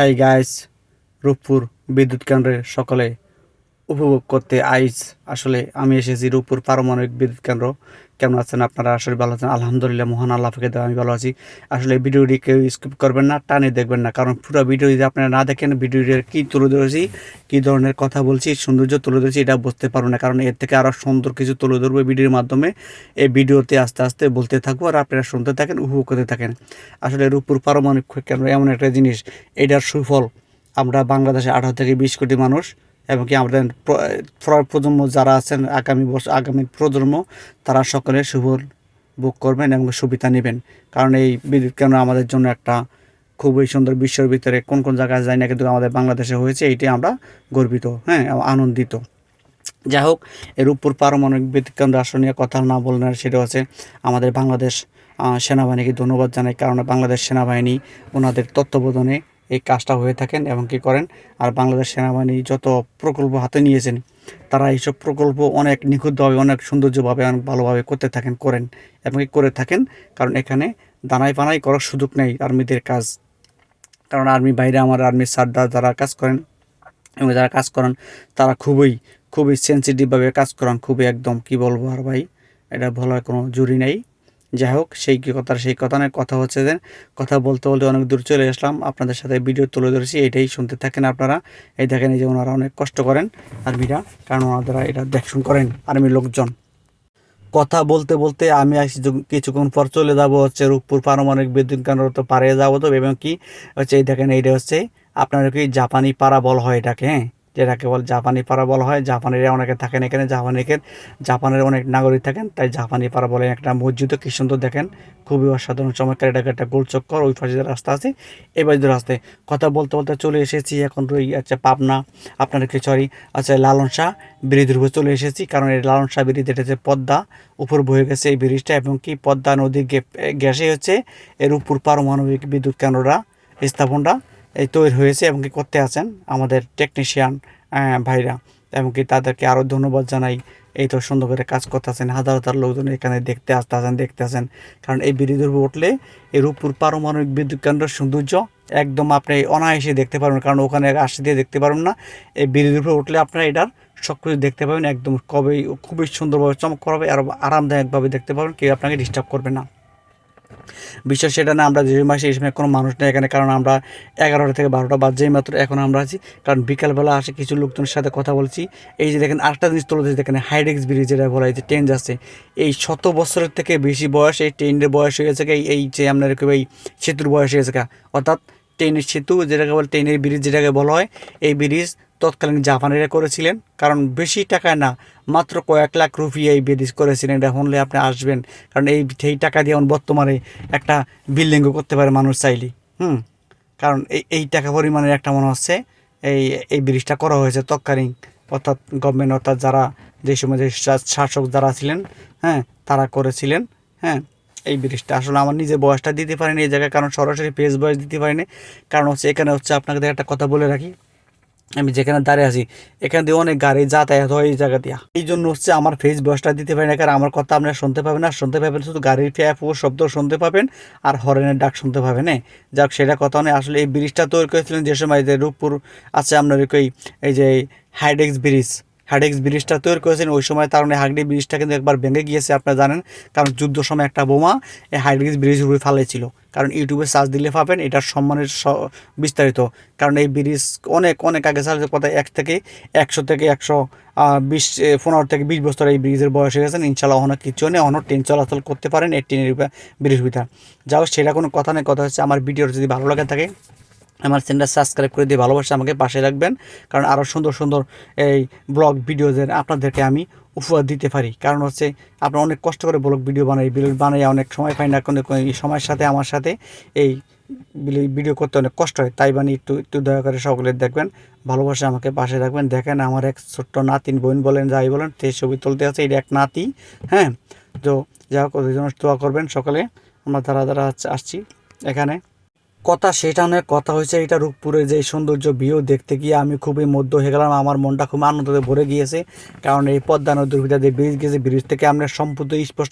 Hi guys Rooppur বিদ্যুৎ কেন্দ্রে সকলে উপভোগ করতে আইস। আসলে আমি এসেছি রূপপুর পারমাণবিক বিদ্যুৎ কেন্দ্র। কেমন আছেন? আপনারা আসলে ভালো আছেন? আলহামদুলিল্লাহ, মহান আল্লাহ থেকে আমি ভালো আছি। আসলে ভিডিওটি কেউ স্কিপ করবেন না, টানে দেখবেন না, কারণ পুরো ভিডিও যদি আপনারা না দেখেন, ভিডিওটি কী তুলে ধরেছি, কী ধরনের কথা বলছি, সৌন্দর্য তুলে ধরেছি, এটা বুঝতে পারব না, কারণ এর থেকে আরও সুন্দর কিছু তুলে ধরবো ভিডিওর মাধ্যমে। এই ভিডিওতে আস্তে আস্তে বলতে থাকব আর আপনারা শুনতে থাকেন, উপভোগ করতে থাকেন। আসলে রূপপুর পারমাণবিক কেন্দ্র এমন একটা জিনিস, এটার সুফল আমরা বাংলাদেশে আঠারো থেকে বিশ কোটি মানুষ এবং কি আমাদের প্র- প্র- প্রজন্ম যারা আছেন, আগামী বছর আগামী প্রজন্ম, তারা সকলে সুফল বুক করবেন এবং সুবিধা নেবেন। কারণ এই বিদ্যুৎ কেন্দ্র আমাদের জন্য একটা খুবই সুন্দর বিশ্বের ভিতরে কোন কোন জায়গায় যায় না কিন্তু আমাদের বাংলাদেশে হয়েছে এইটি আমরা গর্বিত হ্যাঁ আনন্দিত। যাই হোক, এর উপর পারমাণবিক বিদ্যুৎ কেন্দ্র আসন নিয়ে কথা না বললেন সেটা হচ্ছে আমাদের বাংলাদেশ সেনাবাহিনীকে ধন্যবাদ জানাই। কারণ বাংলাদেশ সেনাবাহিনী ওনাদের তত্ত্বাবধানে এই কাজটা হয়ে থাকেন এবং কি করেন, আর বাংলাদেশ সেনাবাহিনী যত প্রকল্প হাতে নিয়েছেন, তারা এইসব প্রকল্প অনেক নিখুঁতভাবে, অনেক সৌন্দর্যভাবে, অনেক ভালোভাবে করতে থাকেন, করেন এবং কি করে থাকেন, কারণ এখানে দানাই পানাই করার সুযোগ নেই আর্মিদের কাজ। কারণ আর্মি বাইরে আমার আর্মির সারদার যারা কাজ করেন এবং যারা কাজ করেন, তারা খুবই খুবই সেন্সিটিভভাবে কাজ করান, খুবই একদম, কি বলব আর ভাই, এটা বলার কোনো জুরি নেই। যাই হোক, সেই কি কথা সেই কথা নয় কথা হচ্ছে যে, কথা বলতে বলতে অনেক দূর চলে আসলাম। আপনাদের সাথে ভিডিও তুলে ধরেছি, এটাই শুনতে থাকেন আপনারা। এই দেখেন, এই যে ওনারা অনেক কষ্ট করেন, আর্মিরা, কারণ ওনারা এটা দেখশুন করেন আর্মির লোকজন। কথা বলতে বলতে আমি কিছুক্ষণ পর চলে যাব হচ্ছে রূপপুর পারমাণবিক বিদ্যুৎ কেন্দ্র তো পারে যাব তো, এবং কি হচ্ছে, এই দেখেন, এইটা হচ্ছে আপনার কি জাপানি পাড়া বল হয় এটাকে হ্যাঁ। যেটাকে বল জাপানি পাড়া বলা হয়। জাপানিরা অনেকে থাকেন এখানে জাপানিকের জাপানের অনেক নাগরিক থাকেন, তাই জাপানি পাড়া বলে একটা মসজিদও কি সুন্দর দেখেন। খুবই অসাধারণ, চমৎকার এটাকে একটা গোল চক্কর ওই পাশে রাস্তা আছে পাশে যে রাস্তায়। কথা বলতে বলতে চলে এসেছি এখন ওই আচ্ছা পাবনা, আপনার কি সরি আচ্ছা লালন শাহ ব্রিজের চলে এসেছি, কারণ এই লালন শাহ ব্রিজ, এটা হচ্ছে পদ্মা, উপর বয়ে গেছে এই ব্রিজটা, এবং কি পদ্মা নদীর গ্যাসে হচ্ছে, এর উপর পারমাণবিক বিদ্যুৎ কেন্দ্রটা, স্থাপনটা। এই তৈরি হয়েছে এবং কি করতে আছেন আমাদের টেকনিশিয়ান ভাইরা এবং কি তাদেরকে আরও ধন্যবাদ জানাই। এই তো সুন্দর করে কাজ করতে করতেছেন, হাজার হাজার লোকজন এখানে দেখতে আসতে আছেন দেখতে আসেন কারণ এই উপর উঠলে এর উপর পারমাণবিক বিদ্যুৎ কেন্দ্রের সৌন্দর্য একদম আপনি অনায়াসে দেখতে পারবেন, কারণ ওখানে আসতে দিয়ে দেখতে পারবেন না। এই উপরে উঠলে আপনারা এটার সব কিছু দেখতে পাবেন, একদম কবে খুবই সুন্দরভাবে চমক হবে আর আরামদায়কভাবে দেখতে পাবেন কেউ আপনাকে ডিস্টার্ব করবে না। বিশ্বাস, সেটা না, আমরা যে মাসে এই সময় কোনো মানুষ নেই এখানে, কারণ আমরা এগারোটা থেকে বারোটা বাজেই মাত্র এখন আমরা আছি। কারণ বিকালবেলা আসে কিছু লোকজনের সাথে কথা বলছি। এই যে দেখেন আটটা জিনিস তুলে দেখেন হাইডেক্স ব্রিজ যেটা বলা হয় যে ট্রেন যাচ্ছে। এই শত বছরের থেকে বেশি বয়স, এই ট্রেনের বয়স হয়ে গেছে এই যে আপনার এই সেতুর বয়স হয়ে গেছে অর্থাৎ ট্রেনের সেতু, যেটাকে বলে ট্রেনের ব্রিজ, যেটাকে বলা হয়, এই ব্রিজ তৎকালীন জাপানিরা করেছিলেন, কারণ বেশি টাকায় না, মাত্র কয়েক লাখ রুপি এই ব্রিজ করেছিলেন। এটা শুনলে আপনি আসবেন, কারণ এই, সেই টাকা দিয়ে বর্তমানে একটা বিল্ডিংও করতে পারে মানুষ চাইলে, হুম? কারণ এই এই টাকা পরিমাণের একটা মনে হচ্ছে, এই এই ব্রিজটা করা হয়েছে তৎকালীন, অর্থাৎ গভর্নমেন্ট অর্থাৎ যারা যে সময় যে শাসক যারা ছিলেন হ্যাঁ তারা করেছিলেন হ্যাঁ এই ব্রিজটা। আসলে আমার নিজের বয়সটা দিতে পারিনি, এই জায়গায় কারণ সরাসরি পেজ বয়স দিতে পারিনি, কারণ হচ্ছে এখানে হচ্ছে আপনাকে একটা কথা বলে রাখি আমি যেখানে দাঁড়িয়ে আছি, এখান দিয়ে অনেক গাড়ি যাতায়াত হয় এই জায়গা দিয়া। এই জন্য হচ্ছে আমার ফেস বয়সটা দিতে পারি না, কারণ আমার কথা আপনারা শুনতে পাবেন না। শুনতে পাবেন শুধু গাড়ির ফ্যাপ শব্দ শুনতে পাবেন আর হরেনের ডাক শুনতে পাবেন হ্যাঁ? যাক, সেটা কথা নয়। আসলে এই ব্রিজটা তৈরি করেছিলেন যে সময় যে রূপপুর আছে আপনার ওই এই যে হাইডেক্স ব্রিজ হাইডেক্স ব্রিজটা তৈরি করেছেন, ওই সময় তার মানে হাইডেক্স ব্রিজটা কিন্তু একবার ভেঙে গিয়েছে, আপনারা জানেন। কারণ যুদ্ধ সময় একটা বোমা, এই হাইডেক্স ব্রিজের উপরে ফালাইছিল। কারণ ইউটিউবে সার্চ দিলে পাবেন, এটার সম্মানের বিস্তারিত। কারণ এই ব্রিজ অনেক অনেক আগে সার্চ কথা, এক থেকে একশো থেকে একশো বিশ পনেরো থেকে বিশ বছর এই ব্রিজের বয়স হয়ে গেছেন। ইনশাল্লাহ অনেক কিছু নেই অনেক ট্রেন চলাচল করতে পারেন, এই ট্রেনের ব্রিজ বিধা যাও সেটা কোনো কথা নেই, কথা হচ্ছে আমার ভিডিওর যদি ভালো লাগে থাকে আমার চ্যানেলটা সাবস্ক্রাইব করে দিয়ে ভালোবাসা আমাকে পাশে রাখবেন, কারণ আরও সুন্দর সুন্দর এই ব্লগ ভিডিওদের আপনাদেরকে আমি উপহার দিতে পারি। কারণ হচ্ছে আপনারা অনেক কষ্ট করে ব্লগ ভিডিও বানাই বানাই অনেক সময় পাই না, কোনো সময়ের সাথে, আমার সাথে এই ভিডিও করতে অনেক কষ্ট হয়। তাই বানি একটু একটু দয়া করে সকলে দেখবেন, ভালোবাসা আমাকে পাশে রাখবেন। দেখেন আমার এক ছোট্ট নাতিন বোন বলেন, যাই বলেন সেই ছবি তুলতে আছে এটা এক নাতি হ্যাঁ? তো যা হোক দোয়া করবেন সকালে। আমরা যারা আছ- আসছি এখানে। কথা সেটা নয়, কথা হয়েছে এটা রূপপুরের যে সৌন্দর্য ভিউ দেখতে গিয়ে আমি খুবই মধ্য হয়ে গেলাম, আমার মনটা খুব আনন্দতে ভরে গিয়েছে। কারণ এই পদ্মা নদীর ভিতরে যে ব্রিজ গেছে, ব্রিজ থেকে আমরা সম্পূর্ণ স্পষ্ট